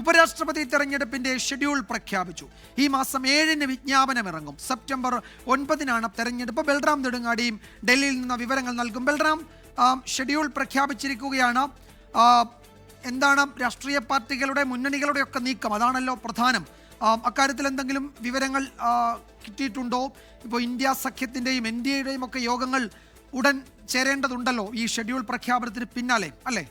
ഉപരാഷ്ട്രപതി തെരഞ്ഞെടുപ്പിന്റെ ഷെഡ്യൂൾ പ്രഖ്യാപിച്ചു. ഈ മാസം ഏഴിന് വിജ്ഞാപനം ഇറങ്ങും സെപ്റ്റംബർ ഒൻപതിനാണ് തെരഞ്ഞെടുപ്പ്. ബൽറാം നെടുങ്ങാടിയും ഡൽഹിയിൽ നിന്ന് വിവരങ്ങൾ നൽകും. ബൽറാം ഷെഡ്യൂൾ പ്രഖ്യാപിച്ചിരിക്കുകയാണ്. എന്താണ് രാഷ്ട്രീയ പാർട്ടികളുടെ മുന്നണികളുടെ ഒക്കെ നീക്കം? അതാണല്ലോ പ്രധാനം. അക്കാര്യത്തിൽ എന്തെങ്കിലും വിവരങ്ങൾ കിട്ടിയിട്ടുണ്ടോ? ഇപ്പോൾ ഇന്ത്യ സഖ്യത്തിന്റെയും എൻ ഡി എയുടെയും ഒക്കെ യോഗങ്ങൾ ഉടൻ ചേരേണ്ടതുണ്ടല്ലോ ഈ ഷെഡ്യൂൾ പ്രഖ്യാപനത്തിന് പിന്നാലെ അല്ലേ?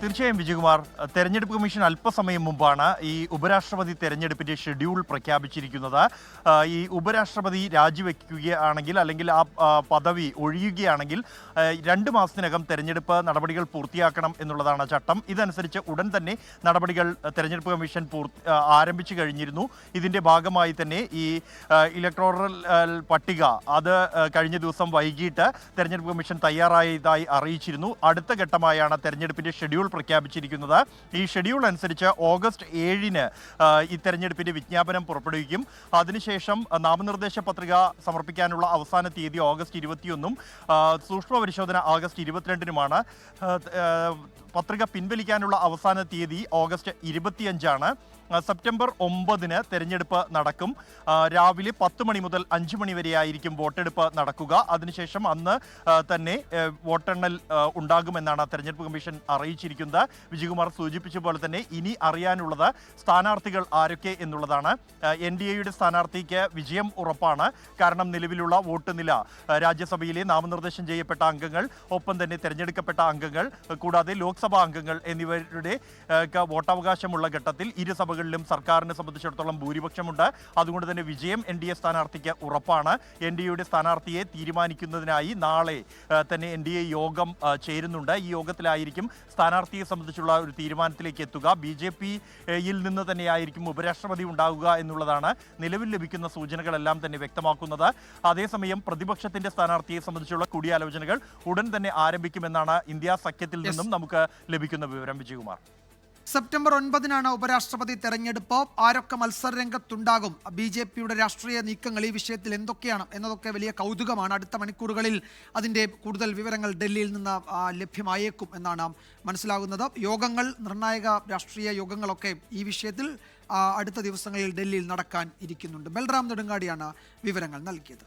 തീർച്ചയായും വിജയകുമാർ തെരഞ്ഞെടുപ്പ് കമ്മീഷൻ അല്പസമയം മുമ്പാണ് ഈ ഉപരാഷ്ട്രപതി തെരഞ്ഞെടുപ്പിന്റെ ഷെഡ്യൂൾ പ്രഖ്യാപിച്ചിരിക്കുന്നത്. ഈ ഉപരാഷ്ട്രപതി രാജിവെക്കുകയാണെങ്കിൽ അല്ലെങ്കിൽ ആ പദവി ഒഴിയുകയാണെങ്കിൽ രണ്ട് മാസത്തിനകം തെരഞ്ഞെടുപ്പ് നടപടികൾ പൂർത്തിയാക്കണം എന്നുള്ളതാണ് ചട്ടം. ഇതനുസരിച്ച് ഉടൻ തന്നെ നടപടികൾ തെരഞ്ഞെടുപ്പ് കമ്മീഷൻ പൂർത്തി ആരംഭിച്ചു കഴിഞ്ഞിരുന്നു. ഇതിന്റെ ഭാഗമായി തന്നെ ഈ ഇലക്ട്രോറൽ പട്ടിക അത് കഴിഞ്ഞ ദിവസം വൈകിട്ട് തെരഞ്ഞെടുപ്പ് കമ്മീഷൻ തയ്യാറായതായി അറിയിച്ചിരുന്നു. അടുത്ത ഘട്ടമായാണ് തെരഞ്ഞെടുപ്പിന്റെ ഷെഡ്യൂൾ പ്രഖ്യാപിച്ചിരിക്കുന്നത്. ഈ ഷെഡ്യൂൾ അനുസരിച്ച് ഓഗസ്റ്റ് ഏഴിന് ഈ തെരഞ്ഞെടുപ്പിന്റെ വിജ്ഞാപനം പുറപ്പെടുവിക്കും. അതിനുശേഷം നാമനിർദ്ദേശ പത്രിക സമർപ്പിക്കാനുള്ള അവസാന തീയതി ഓഗസ്റ്റ് ഇരുപത്തിയൊന്നും സൂക്ഷ്മ പരിശോധന ഓഗസ്റ്റ് ഇരുപത്തിരണ്ടിനുമാണ്. പത്രിക പിൻവലിക്കാനുള്ള അവസാന തീയതി ഓഗസ്റ്റ് ഇരുപത്തിയഞ്ചാണ്. സെപ്റ്റംബർ ഒമ്പതിന് തെരഞ്ഞെടുപ്പ് നടക്കും. രാവിലെ പത്ത് മണി മുതൽ അഞ്ച് മണി വരെയായിരിക്കും വോട്ടെടുപ്പ് നടക്കുക. അതിനുശേഷം അന്ന് തന്നെ വോട്ടെണ്ണൽ ഉണ്ടാകുമെന്നാണ് തെരഞ്ഞെടുപ്പ് കമ്മീഷൻ അറിയിച്ചിരിക്കുന്നത്. വിജയകുമാർ സൂചിപ്പിച്ച പോലെ തന്നെ ഇനി അറിയാനുള്ളത് സ്ഥാനാർത്ഥികൾ ആരൊക്കെ എന്നുള്ളതാണ്. എൻ ഡി എയുടെ സ്ഥാനാർത്ഥിക്ക് വിജയം ഉറപ്പാണ്. കാരണം നിലവിലുള്ള വോട്ട് നില രാജ്യസഭയിലെ നാമനിർദ്ദേശം ചെയ്യപ്പെട്ട അംഗങ്ങൾ ഒപ്പം തന്നെ തിരഞ്ഞെടുക്കപ്പെട്ട അംഗങ്ങൾ കൂടാതെ ലോക്സഭാ അംഗങ്ങൾ എന്നിവരുടെ വോട്ടവകാശമുള്ള ഘട്ടത്തിൽ ഇരു സഭകളിലും സർക്കാരിനെ സംബന്ധിച്ചിടത്തോളം ഭൂരിപക്ഷമുണ്ട്. അതുകൊണ്ട് തന്നെ വിജയം എൻ ഡി എ സ്ഥാനാർത്ഥിക്ക് ഉറപ്പാണ്. എൻ ഡി എയുടെ സ്ഥാനാർത്ഥിയെ തീരുമാനിക്കുന്നതിനായി നാളെ തന്നെ എൻ ഡി എ യോഗം ചേരുന്നുണ്ട്. ഈ യോഗത്തിലായിരിക്കും സ്ഥാനാർത്ഥിയെ സംബന്ധിച്ചുള്ള ഒരു തീരുമാനത്തിലേക്ക് എത്തുക. ബി ജെ പിയിൽ നിന്ന് തന്നെയായിരിക്കും ഉപരാഷ്ട്രപതി ഉണ്ടാവുക എന്നുള്ളതാണ് നിലവിൽ ലഭിക്കുന്ന സൂചനകളെല്ലാം തന്നെ വ്യക്തമാക്കുന്നത്. അതേസമയം പ്രതിപക്ഷത്തിന്റെ സ്ഥാനാർത്ഥിയെ സംബന്ധിച്ചുള്ള കൂടിയാലോചനകൾ ഉടൻ തന്നെ ആരംഭിക്കുമെന്നാണ് ഇന്ത്യ സഖ്യത്തിൽ നിന്നും നമുക്ക് ലഭിക്കുന്ന വിവരം വിജയകുമാർ. സെപ്റ്റംബർ ഒൻപതിനാണ് ഉപരാഷ്ട്രപതി തെരഞ്ഞെടുപ്പ്. ആരൊക്കെ മത്സര രംഗത്തുണ്ടാകും? ബി ജെ പിയുടെ രാഷ്ട്രീയ നീക്കങ്ങൾ ഈ വിഷയത്തിൽ എന്തൊക്കെയാണ് എന്നതൊക്കെ വലിയ കൗതുകമാണ്. അടുത്ത മണിക്കൂറുകളിൽ അതിന്റെ കൂടുതൽ വിവരങ്ങൾ ഡൽഹിയിൽ നിന്ന് ലഭ്യമായേക്കും എന്നാണ് മനസ്സിലാകുന്നത്. യോഗങ്ങൾ നിർണായക രാഷ്ട്രീയ യോഗങ്ങളൊക്കെ ഈ വിഷയത്തിൽ അടുത്ത ദിവസങ്ങളിൽ ഡൽഹിയിൽ നടക്കാൻ ഇരിക്കുന്നുണ്ട്. ബൽറാം നെടുങ്ങാടിയാണ് വിവരങ്ങൾ നൽകിയത്.